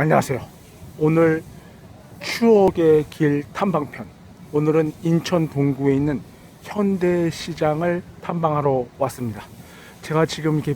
안녕하세요. 오늘 추억의 길 탐방편. 오늘은 인천 동구에 있는 현대시장을 탐방하러 왔습니다. 제가 지금 이렇게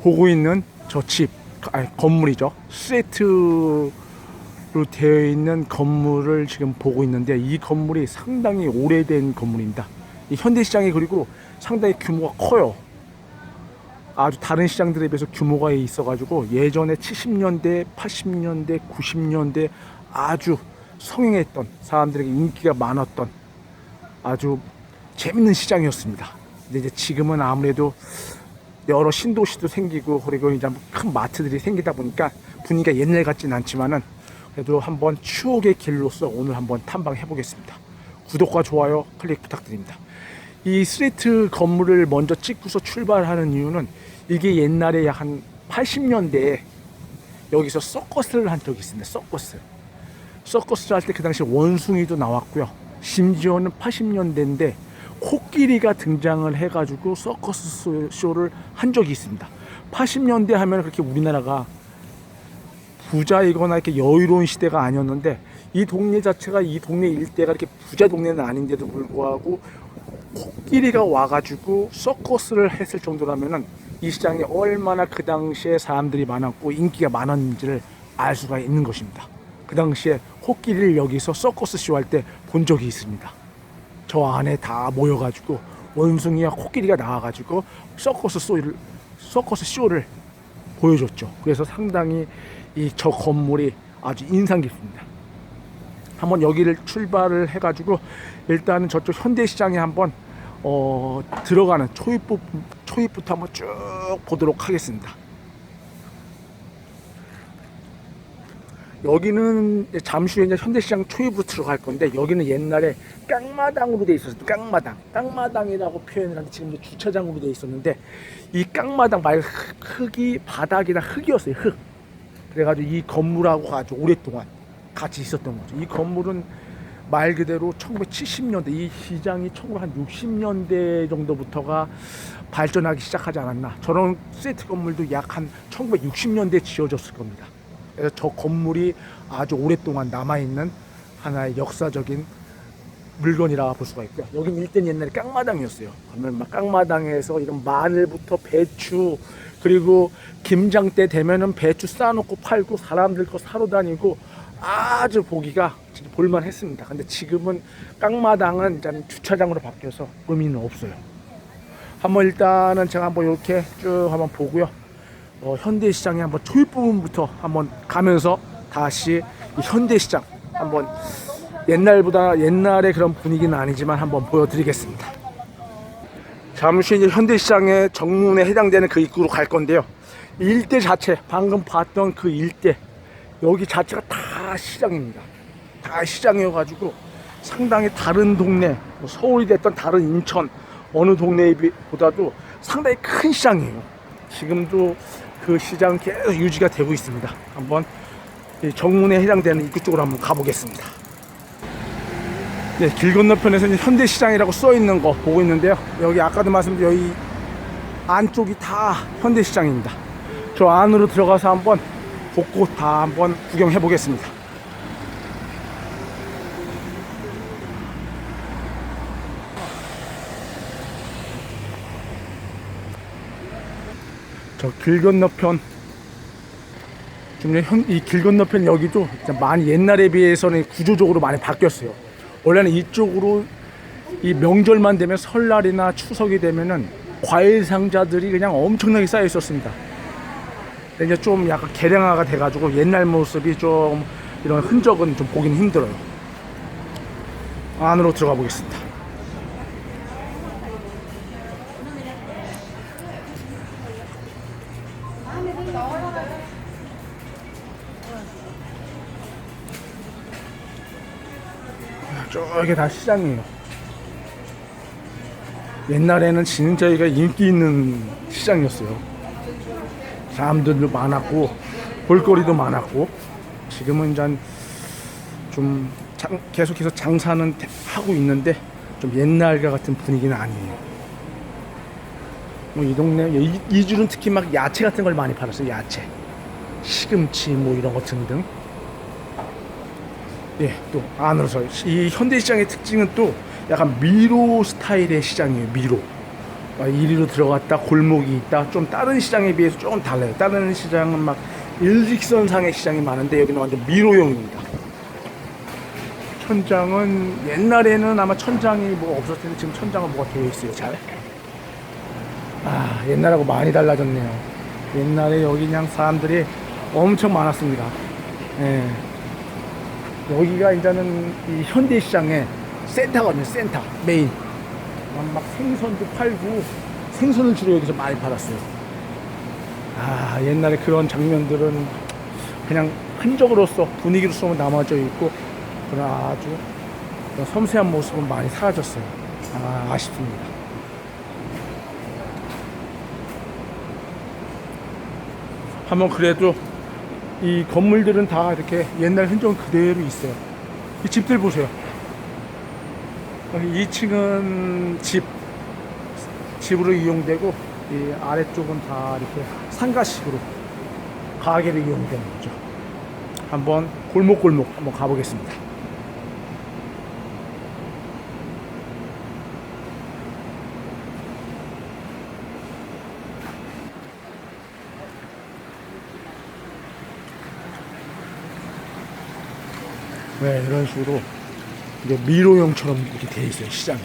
보고 있는 저 집, 아니 건물이죠. 스웨트로 되어 있는 건물을 지금 보고 있는데 이 건물이 상당히 오래된 건물입니다. 이 현대시장이 그리고 상당히 규모가 커요. 아주 다른 시장들에 비해서 규모가 있어가지고 예전에 70년대, 80년대, 90년대 아주 성행했던 사람들에게 인기가 많았던 아주 재밌는 시장이었습니다. 근데 이제 지금은 아무래도 여러 신도시도 생기고 그리고 이제 큰 마트들이 생기다 보니까 분위기가 옛날 같진 않지만은 그래도 한번 추억의 길로서 오늘 한번 탐방해 보겠습니다. 구독과 좋아요 클릭 부탁드립니다. 이 스트리트 건물을 먼저 찍고서 출발하는 이유는 이게 옛날에 한 80년대에 여기서 서커스를 한 적이 있습니다. 서커스. 서커스를 할 때 그 당시 원숭이도 나왔고요. 심지어는 80년대인데 코끼리가 등장을 해가지고 서커스 쇼를 한 적이 있습니다. 80년대 하면 그렇게 우리나라가 부자이거나 이렇게 여유로운 시대가 아니었는데 이 동네 자체가 이 동네 일대가 이렇게 부자 동네는 아닌데도 불구하고 코끼리가 와가지고 서커스를 했을 정도라면은 이 시장이 얼마나 그 당시에 사람들이 많았고 인기가 많았는지를 알 수가 있는 것입니다. 그 당시에 코끼리를 여기서 서커스 쇼할 때 본 적이 있습니다. 저 안에 다 모여가지고 원숭이와 코끼리가 나와가지고 서커스 쇼를 서커스 쇼를 보여줬죠. 그래서 상당히 이 저 건물이 아주 인상 깊습니다. 한번 여기를 출발을 해가지고 일단은 저쪽 현대시장에 한번 어, 들어가는 초입부 초입부터 한번 쭉 보도록 하겠습니다. 여기는 잠시 후에 이제 현대시장 초입으로 들어갈 건데 여기는 옛날에 깡마당으로 돼 있었어요. 깡마당, 깡마당이라고 표현을 하는데 지금도 주차장으로 돼 있었는데 이 깡마당 말 흙- 흙이 바닥이나 흙이었어요. 흙. 그래가지고 이 건물하고 아주 오랫동안 같이 있었던 거죠. 이 건물은 말 그대로 1970년대 이 시장이 1960년대 정도부터가 발전하기 시작하지 않았나. 저런 세트 건물도 약 한 1960년대 지어졌을 겁니다. 그래서 저 건물이 아주 오랫동안 남아있는 하나의 역사적인 물건이라 볼 수가 있고요. 여기는 일단 옛날에 깡마당이었어요. 그러면 막 깡마당에서 이런 마늘부터 배추 그리고 김장 때 되면은 배추 쌓아놓고 팔고 사람들 거 사러 다니고 아주 보기가 볼만했습니다. 근데 지금은 깡마당은 일단 주차장으로 바뀌어서 의미는 없어요. 한번 일단은 제가 한번 이렇게 쭉 한번 보고요. 어, 현대시장에 한번 초입 부분부터 한번 가면서 다시 이 현대시장 한번 옛날보다 옛날의 그런 분위기는 아니지만 한번 보여드리겠습니다. 잠시 이제 현대시장의 정문에 해당되는 그 입구로 갈 건데요. 이 일대 자체 방금 봤던 그 일대 여기 자체가 다 시장입니다. 다 시장이어가지고 상당히 다른 동네 뭐 서울이 됐던 다른 인천 어느 동네보다도 상당히 큰 시장이에요. 지금도 그 시장 계속 유지가 되고 있습니다. 한번 이 정문에 해당되는 입구 쪽으로 한번 가보겠습니다. 네, 길 건너편에서 이제 현대시장이라고 써 있는 거 보고 있는데요. 여기 아까도 말씀드린 여기 안쪽이 다 현대시장입니다. 저 안으로 들어가서 한번 곳곳 다 한번 구경해 보겠습니다. 저 길 건너편 좀이길 건너편 여기도 많이 옛날에 비해서는 구조적으로 많이 바뀌었어요. 원래는 이쪽으로 이 명절만 되면 설날이나 추석이 되면은 과일 상자들이 그냥 엄청나게 쌓여 있었습니다. 이제 좀 약간 개량화가 돼가지고 옛날 모습이 좀 이런 흔적은 좀 보긴 힘들어요. 안으로 들어가 보겠습니다. 저게 다 시장이에요. 옛날에는 진짜 여기가 인기 있는 시장이었어요. 사람들도 많았고 볼거리도 많았고 지금은 이제 좀 장- 계속해서 장사는 하고 있는데 좀 옛날과 같은 분위기는 아니에요. 뭐 이 동네 이, 이 줄은 특히 막 야채 같은 걸 많이 팔았어요. 야채. 시금치 뭐 이런 거 등등. 예, 또 안으로서 이 현대시장의 특징은 또 약간 미로 스타일의 시장이에요. 미로. 아, 이리로 들어갔다 골목이 있다. 좀 다른 시장에 비해서 조금 달라요. 다른 시장은 막 일직선상의 시장이 많은데 여기는 완전 미로형입니다. 천장은 옛날에는 아마 천장이 뭐 없었을 텐데 지금 천장은 뭐가 되어 있어요. 잘. 아, 옛날하고 많이 달라졌네요. 옛날에 여기 그냥 사람들이 엄청 많았습니다. 예. 여기가 이제는 이 현대시장의 센터거든요, 센터, 메인. 막 생선도 팔고, 생선을 주로 여기서 많이 팔았어요. 아, 옛날에 그런 장면들은 그냥 흔적으로서, 분위기로서 남아져 있고, 그런 아주 섬세한 모습은 많이 사라졌어요. 아, 아쉽습니다. 한번 그래도 이 건물들은 다 이렇게 옛날 흔적은 그대로 있어요. 이 집들 보세요. 2층은 집, 집으로 이용되고, 이 아래쪽은 다 이렇게 상가식으로 가게로 이용되는 거죠. 한번 골목골목 한번 가보겠습니다. 네, 이런 식으로 이제 미로형처럼 이렇게 돼 있어요 시장이.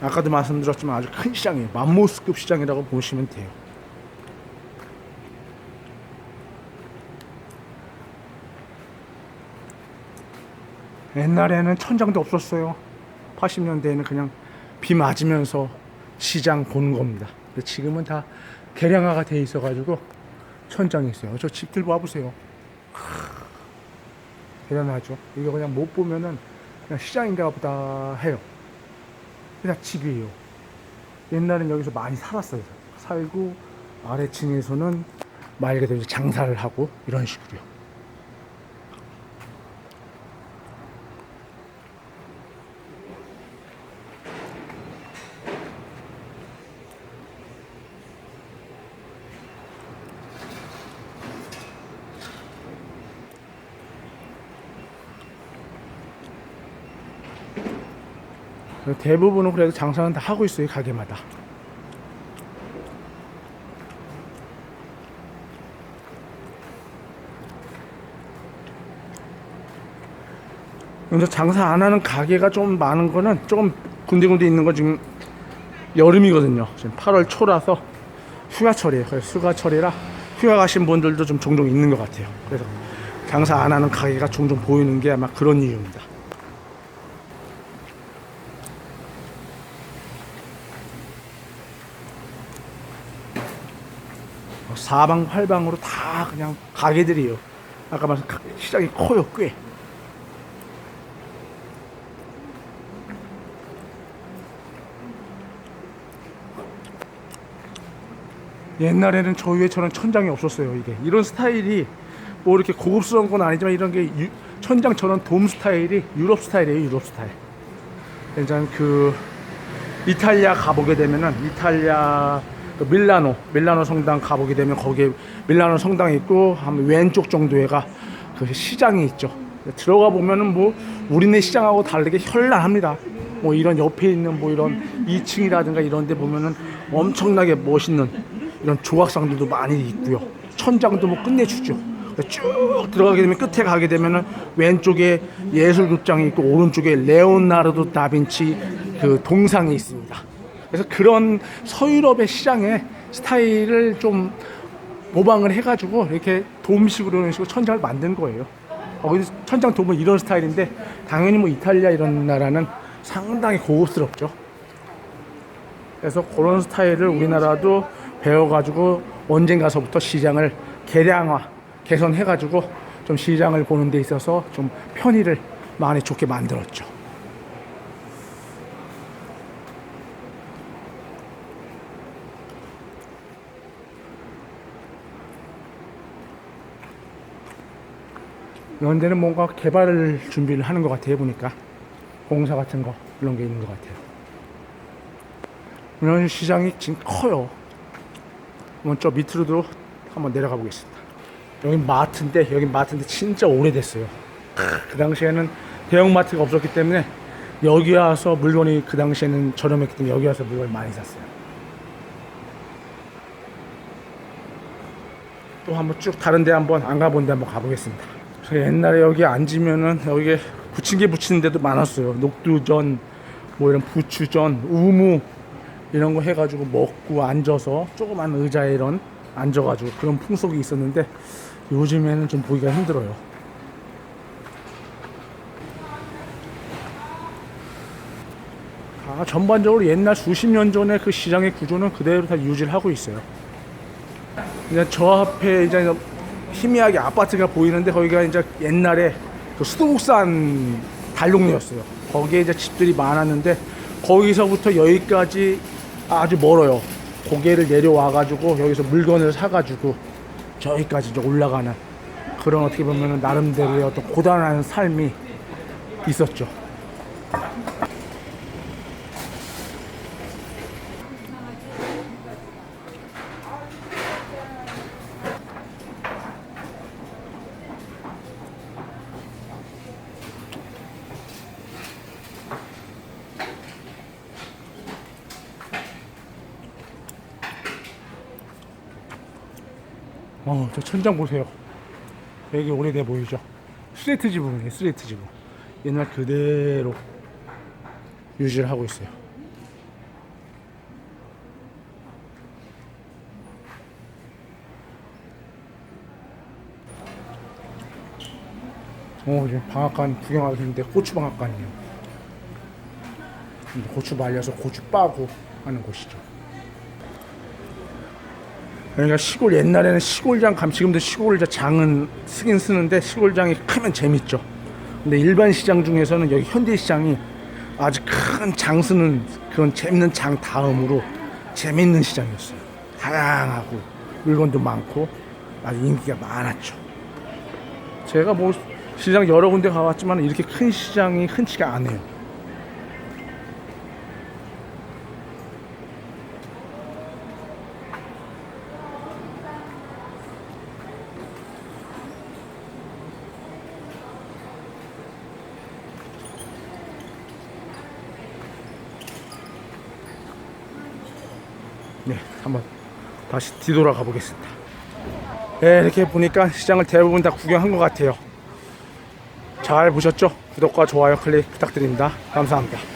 아까도 말씀드렸지만 아주 큰 시장이에요. 맘모스급 시장이라고 보시면 돼요. 옛날에는 천장도 없었어요. 80년대에는 그냥 비 맞으면서 시장 보는 겁니다. 근데 지금은 다 개량화가 돼 있어가지고 천장이 있어요. 저 집들 봐보세요. 크, 대단하죠. 이거 그냥 못 보면은 그냥 시장인가 보다 해요. 그냥 집이에요. 옛날엔 여기서 많이 살았어요. 살고 아래층에서는 말 그대로 장사를 하고 이런 식으로요. 대부분은 그래도 장사는 다 하고 있어요 가게마다. 근데 장사 안 하는 가게가 좀 많은 거는 조금 군데군데 있는 거 지금 여름이거든요. 지금 8월 초라서 휴가철이에요. 그래서 휴가철이라 휴가 가신 분들도 좀 종종 있는 것 같아요. 그래서 장사 안 하는 가게가 종종 보이는 게 아마 그런 이유입니다. 사방팔방으로 다 그냥 가게들이에요. 아까 말씀 가- 시장이 커요, 꽤. 옛날에는 저 위에 저런 천장이 없었어요. 이게 이런 스타일이 뭐 이렇게 고급스러운 건 아니지만 이런 게 유- 천장 저런 돔 스타일이 유럽 스타일이에요. 유럽 스타일. 일단 그 이탈리아 가보게 되면은 이탈리아 그 밀라노 밀라노 성당 가보게 되면 거기에 밀라노 성당이 있고 한 왼쪽 정도에가 그 시장이 있죠. 들어가 보면은 뭐 우리네 시장하고 다르게 현란합니다. 뭐 이런 옆에 있는 뭐 이런 2층이라든가 이런 데 보면은 엄청나게 멋있는 이런 조각상들도 많이 있고요. 천장도 뭐 끝내주죠. 쭉 들어가게 되면 끝에 가게 되면은 왼쪽에 예술극장이 있고 오른쪽에 레오나르도 다빈치 그 동상이 있습니다. 그래서 그런 서유럽의 시장의 스타일을 좀 모방을 해가지고 이렇게 돔식으로 이런 식으로 천장을 만든 거예요. 어, 천장 돔은 이런 스타일인데 당연히 뭐 이탈리아 이런 나라는 상당히 고급스럽죠. 그래서 그런 스타일을 우리나라도 배워가지고 언젠가서부터 시장을 개량화, 개선해가지고 좀 시장을 보는 데 있어서 좀 편의를 많이 좋게 만들었죠. 이런 데는 뭔가 개발 준비를 하는 것 같아요, 보니까. 공사 같은 거, 이런 게 있는 것 같아요. 이런 시장이 지금 커요. 한번 저 밑으로도 한번 내려가 보겠습니다. 여기 마트인데 여기 마트인데 진짜 오래됐어요. 그 당시에는 대형 마트가 없었기 때문에 여기 와서 물건이 그 당시에는 저렴했기 때문에 여기 와서 물건을 많이 샀어요. 또 한번 쭉 다른 데 한번 안 가본 데 한번 가보겠습니다. 저 옛날에 여기 앉으면은 여기에 부침개 부치는 데도 많았어요. 녹두전, 뭐 이런 부추전, 우무 이런 거 해가지고 먹고 앉아서 조그만 의자에 이런 앉아가지고 그런 풍속이 있었는데 요즘에는 좀 보기가 힘들어요. 아, 전반적으로 옛날 수십 년 전에 그 시장의 구조는 그대로 다 유지를 하고 있어요. 그냥 저 앞에 이제 희미하게 아파트가 보이는데 거기가 이제 옛날에 그 수도국산 달동네였어요. 거기에 이제 집들이 많았는데 거기서부터 여기까지 아주 멀어요. 고개를 내려와 가지고 여기서 물건을 사 가지고 저기까지 이제 올라가는 그런 어떻게 보면 나름대로의 어떤 고단한 삶이 있었죠. 어, 저 천장 보세요. 되게 오래돼 보이죠? 스레트 지붕이에요, 스레트 지붕. 옛날 그대로 유지를 하고 있어요. 어, 지금 방앗간 구경하고 있는데 고추 방앗간이에요. 근데 고추 말려서 고추 빠고 하는 곳이죠. 그러니까 시골 옛날에는 시골장 감 지금도 시골 장은 쓰긴 쓰는데 시골장이 크면 재밌죠. 근데 일반 시장 중에서는 여기 현대 시장이 아주 큰 장 쓰는 그런 재밌는 장 다음으로 재밌는 시장이었어요. 다양하고 물건도 많고 아주 인기가 많았죠. 제가 뭐 시장 여러 군데 가봤지만 이렇게 큰 시장이 흔치가 않아요. 네, 한번 다시 뒤돌아가 보겠습니다. 네, 이렇게 보니까 시장을 대부분 다 구경한 것 같아요. 잘 보셨죠? 구독과 좋아요 클릭 부탁드립니다. 감사합니다.